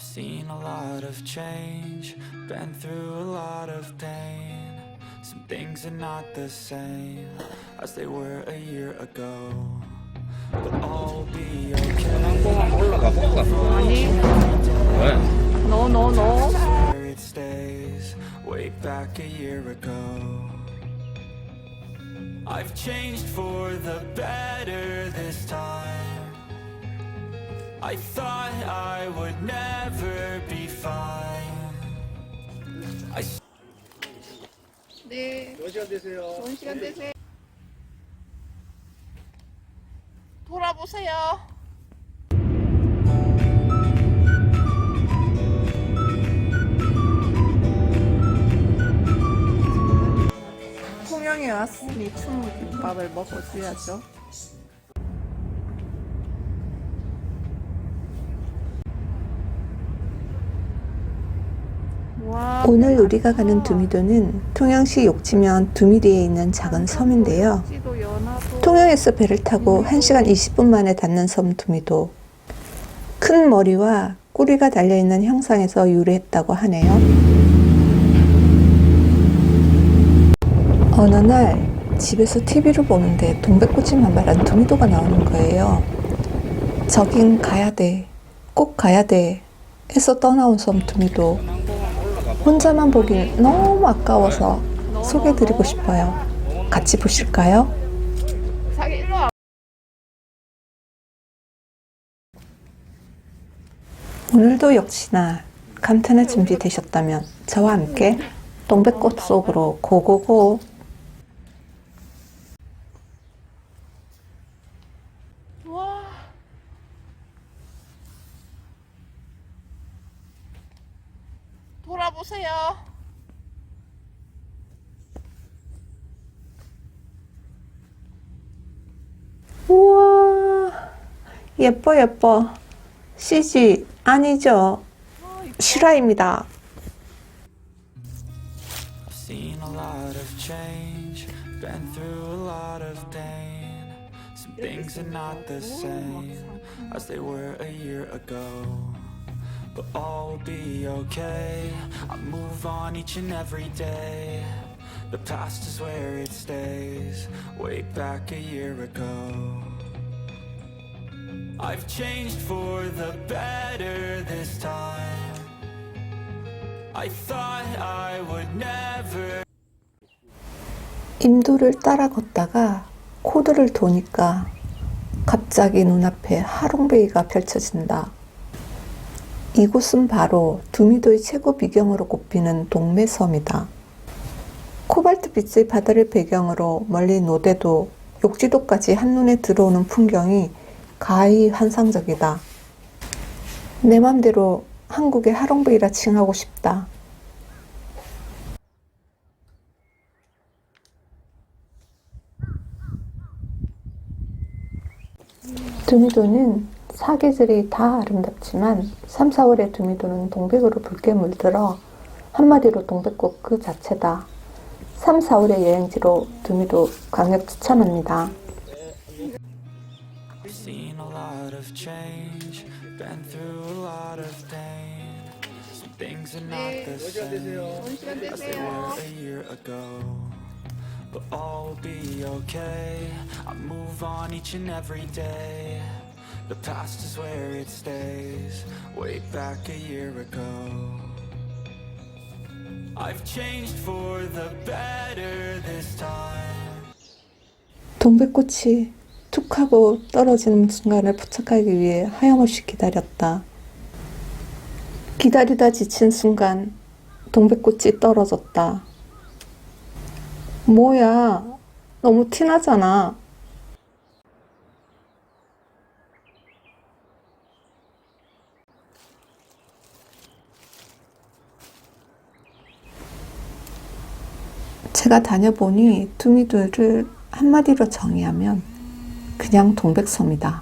Seen a lot of change, been through a lot of pain. Some things are not the same as they were a year ago. But all will be okay. 한번 올라가 볼까? 아니, 왜? no, no, no. Where it stays, way back a year ago. I've changed for the better this time. I thought I would never be fine. I 네. 좋은 시간 되세요. 좋은 시간 되세요. 돌아보세요. 통영에 왔으니 충무김밥을 먹어줘야죠. 오늘 우리가 가는 두미도는 통영시 욕지면 두미리에 있는 작은 섬인데요. 통영에서 배를 타고 1시간 20분 만에 닿는 섬 두미도. 큰 머리와 꼬리가 달려있는 형상에서 유래했다고 하네요. 어느 날 집에서 TV를 보는데 동백꽃이 만발한 두미도가 나오는 거예요. 저긴 가야 돼. 꼭 가야 돼. 해서 떠나온 섬 두미도. 혼자만 보긴 너무 아까워서 소개드리고 싶어요. 같이 보실까요? 오늘도 역시나 감탄할 준비 되셨다면 저와 함께 동백꽃 속으로 고고고 보세요. 우와 예뻐 예뻐 CG 아니죠 실화입니다 I've seen a lot of change, been through a lot of pain. Some things are not the same as they were a year ago. But all will be okay. I move on each and every day. The past is where it stays, way back a year ago. I've changed for the better this time. I thought I would never. 임도를 따라 걷다가 코드를 도니까 갑자기 눈앞에 하롱베이가 펼쳐진다. 이곳은 바로 두미도의 최고 비경으로 꼽히는 동매섬이다. 코발트빛의 바다를 배경으로 멀리 노대도, 욕지도까지 한눈에 들어오는 풍경이 가히 환상적이다. 내 맘대로 한국의 하롱베이라 칭하고 싶다. 두미도는 사계절이 다 아름답지만 3, 4월의 두미도는 동백으로 붉게 물들어 한마디로 동백꽃 그 자체다. 3, 4월의 여행지로 두미도 강력 추천합니다. But all will be okay. The past is where it stays, way back a year ago. I've changed for the better this time. 동백꽃이 툭 하고 떨어지는 순간을 포착하기 위해 하염없이 기다렸다. 기다리다 지친 순간 동백꽃이 떨어졌다. 뭐야, 너무 티나잖아. 제가 다녀보니 두미도를 한마디로 정의하면 그냥 동백섬이다.